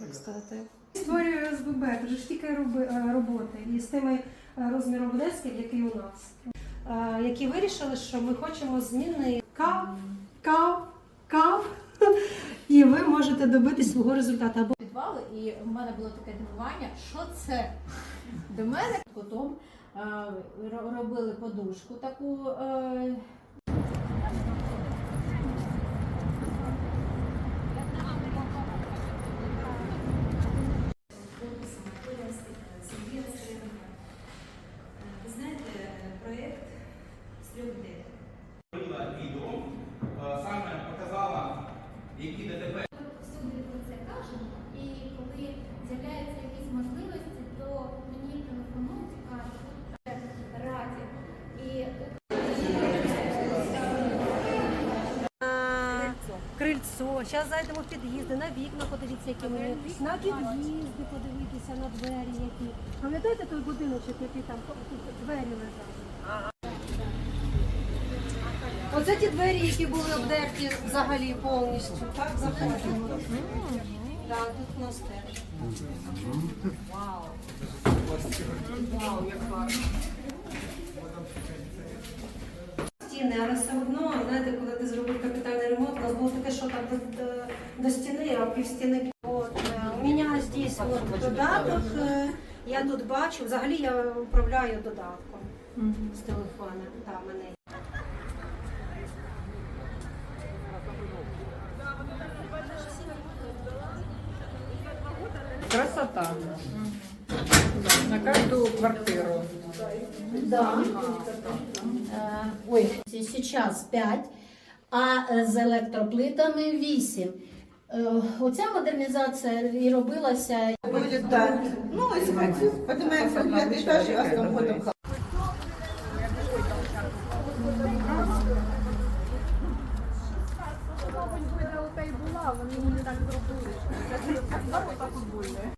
як сказати. Створює СББ, дуже ж тільки роби- е, роботи і з тими е, розміром внесків, який у нас. Е, Які вирішили, що ми хочемо зміни кав, кав, кав, і ви можете добитись свого результату. Або підвали, і в мене було таке дивування, що це до мене потім ро- робили подушку таку. Крильцо. Зараз зайдемо в під'їзди, на вікна подивіться, які вони на під'їзди подивитися, на двері які. Пам'ятаєте той будиночок, який там двері лежали? Оце ті двері, які були обдерті взагалі повністю. Так, заходимо. Так, тут у нас теж. Стіни, але стіни, а пів стіни. От, е, у мене здесь от додаток, е, я тут бачу, взагалі я управляю додатком з телефона. Да, мене. Красота. На каждую квартиру. да. Е, ой, зараз 5, а з електроплитами 8. Е, Оця модернізація і робилася Будет, да. Ну, если поднимается в пятый этаж, и вас там потом